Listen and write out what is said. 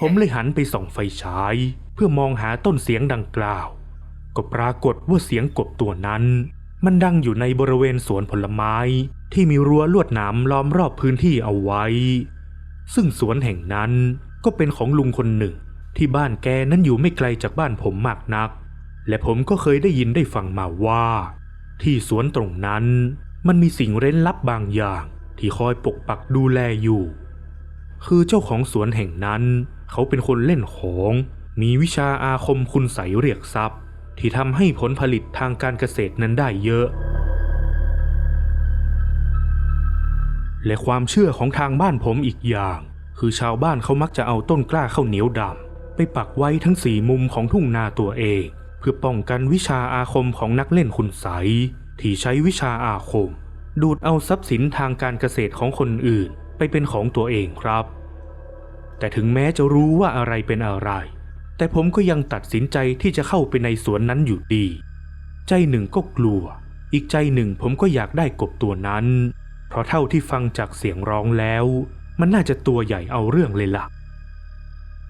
ผมเลยหันไปส่องไฟฉาย เพื่อมองหาต้นเสียงดังกล่าว ก็ปรากฏว่าเสียงกบตัวนั้น มันดังอยู่ในบริเวณสวนผลไม้ ที่มีรั้วลวดหนามล้อมรอบพื้นที่เอาไว้ ซึ่งสวนแห่งนั้นก็เป็นของลุงคนหนึ่ง ที่บ้านแกนั้นอยู่ไม่ไกลจากบ้านผมมากนัก และผมก็เคยได้ยินได้ฟังมาว่า ที่สวนตรงนั้น มันมีสิ่งเร้นลับบางอย่าง ที่คอยปกปักดูแลอยู่ คือเจ้าของสวนแห่งนั้น เขาเป็นคนเล่นของ มีวิชาอาคมคุณใสยเรียกทรัพย์ ที่ทำให้ผลผลิตทางการเกษตรนั้นได้เยอะ และความเชื่อของทางบ้านผมอีกอย่าง คือชาวบ้านเขามักจะเอาต้นกล้าข้าวเหนียวดำไปปักไว้ทั้งสี่มุมของทุ่งนาตัวเอง เพื่อป้องกันวิชาอาคมของนักเล่นคุณใสยที่ใช้วิชาอาคม ดูดเอาทรัพย์สินทางการเกษตรของคนอื่นไปเป็นของตัวเองครับ แต่ถึงแม้จะรู้ว่าอะไรเป็นอะไร แต่ผมก็ยังตัดสินใจที่จะเข้าไปในสวนนั้นอยู่ดี ใจหนึ่งก็กลัว อีกใจหนึ่งผมก็อยากได้กบตัวนั้น เพราะเท่าที่ฟังจากเสียงร้องแล้ว มันน่าจะตัวใหญ่เอาเรื่องเลยล่ะ